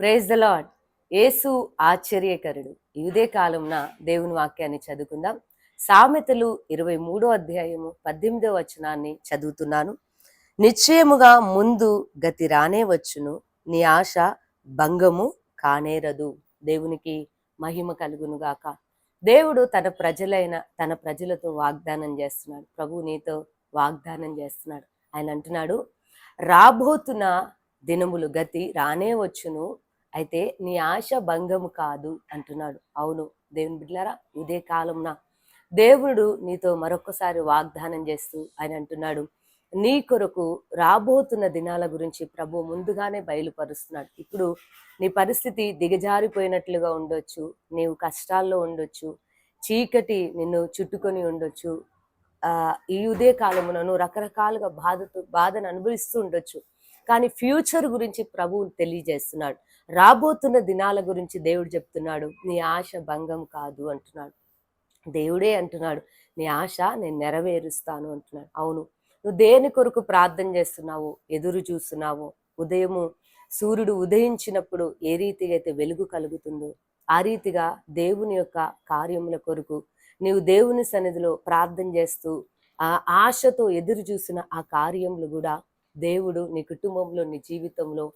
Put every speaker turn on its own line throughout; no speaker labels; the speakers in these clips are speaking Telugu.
ప్రేజ్ ద లాడ్ యేసు ఆశ్చర్యకరుడు. ఇదే కాలంన దేవుని వాక్యాన్ని చదువుకుందాం. సామెతలు ఇరవై మూడో అధ్యాయము పద్దెనిమిదో వచనాన్ని చదువుతున్నాను. నిశ్చయముగా ముందు గతి రానే వచ్చును. నీ ఆశ భంగము కానేరదు. దేవునికి మహిమ కలుగును గాక దేవుడు తన ప్రజలైన తన ప్రజలతో వాగ్దానం చేస్తున్నాడు. ప్రభు నీతో వాగ్దానం చేస్తున్నాడు. ఆయన అంటున్నాడు రాబోతున్న దినములు గతి రానే వచ్చును. అయితే నీ ఆశ భంగము కాదు అంటున్నాడు. అవును దేవుని బిడ్డలారా ఇదే కాలంన దేవుడు నీతో మరొకసారి వాగ్దానం చేస్తూ ఆయన అంటున్నాడు నీ కొరకు రాబోతున్న దినాల గురించి ప్రభు ముందుగానే బయలుపరుస్తున్నాడు. ఇప్పుడు నీ పరిస్థితి దిగజారిపోయినట్లుగా ఉండొచ్చు నీవు కష్టాల్లో ఉండొచ్చు చీకటి నిన్ను చుట్టుకొని ఉండొచ్చు ఆ ఈ ఉదయ కాలమునను రకరకాలుగా బాధతో బాధను అనుభవిస్తూ ఉండొచ్చు. కానీ ఫ్యూచర్ గురించి ప్రభువు తెలియజేస్తున్నాడు. రాబోతున్న దినాల గురించి దేవుడు చెప్తున్నాడు. నీ ఆశ భంగం కాదు అంటున్నాడు. దేవుడే అంటున్నాడు. నీ ఆశ నేను నెరవేరుస్తాను అంటున్నాడు. అవును. నువ్వు దేని కొరకు ప్రార్థన చేస్తున్నావు? ఎదురు చూస్తున్నావు? ఉదయము సూర్యుడు ఉదయించినప్పుడు ఏ రీతిగా అయితే వెలుగు కలుగుతుందో ఆ రీతిగా దేవుని యొక్క కార్యముల కొరకు నీవు దేవుని సన్నిధిలో ప్రార్థన చేస్తూ ఆ ఆశతో ఎదురు చూసిన ఆ కార్యములు కూడా దేవుడు నీ కుటుంబంలో నీ జీవితంలో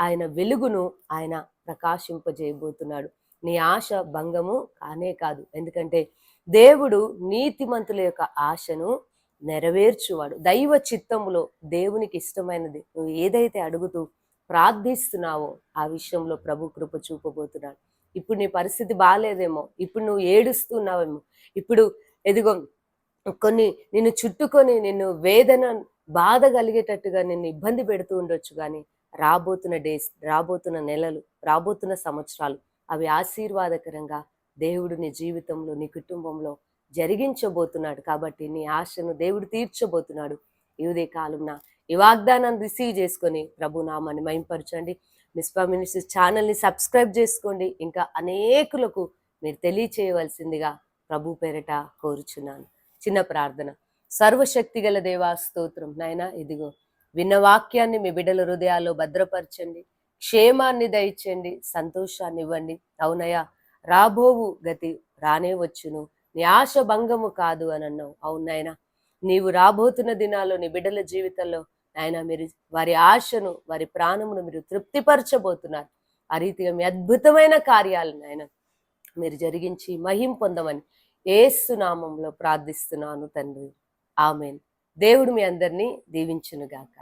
ఆయన వెలుగును ఆయన ప్రకాశింపజేయబోతున్నాడు. నీ ఆశ భంగము కానే కాదు. ఎందుకంటే దేవుడు నీతిమంతుల యొక్క ఆశను నెరవేర్చువాడు. దైవ చిత్తములో దేవునికి ఇష్టమైనది. నువ్వు ఏదైతే అడుగుతూ ప్రార్థిస్తున్నావో ఆ విషయంలో ప్రభు కృప చూపబోతున్నాడు. ఇప్పుడు నీ పరిస్థితి బాగాలేదేమో ఇప్పుడు నువ్వు ఏడుస్తున్నావేమో. ఇప్పుడు ఎదిగో కొన్ని నిన్ను చుట్టుకొని నిన్ను వేదన బాధ కలిగేటట్టుగా నిన్ను ఇబ్బంది పెడుతూ ఉండొచ్చు కానీ రాబోతున్న డేస్ రాబోతున్న నెలలు రాబోతున్న సంవత్సరాలు అవి ఆశీర్వాదకరంగా దేవుడు నీ జీవితంలో నీ కుటుంబంలో జరిగించబోతున్నాడు కాబట్టి నీ ఆశను దేవుడు తీర్చబోతున్నాడు. ఈ ఉదయ కాలంన ఈ వాగ్దానాన్ని రిసీవ్ చేసుకొని ప్రభు నామాన్ని మైంపరచండి మిస్పా మినిస్ట్రీస్ ఛానల్ని సబ్స్క్రైబ్ చేసుకోండి. ఇంకా అనేకులకు మీరు తెలియచేయవలసిందిగా ప్రభు పేరట కోరుచున్నాను. చిన్న ప్రార్థన. సర్వశక్తి గల దేవా స్తోత్రం. నాయన ఇదిగో విన్న వాక్యాన్ని మీ బిడ్డల హృదయాల్లో భద్రపరచండి. క్షేమాన్ని దయచండి సంతోషాన్ని ఇవ్వండి. అవునయ్యా రాబోవు గతి రానే వచ్చును. నీ ఆశ భంగము కాదు అని అన్నావు. అవునాయన నీవు రాబోతున్న దినాల్లో నీ బిడ్డల జీవితంలో ఆయన మీరు వారి ఆశను వారి ప్రాణమును మీరు తృప్తిపరచబోతున్నారు. ఆ రీతిగా మీ అద్భుతమైన కార్యాలను ఆయన మీరు జరిగించి మహిం పొందమని ఏసునామంలో ప్రార్థిస్తున్నాను తండ్రి. ఆమెన్. దేవుడు మీ అందరినీ దీవించునుగాక.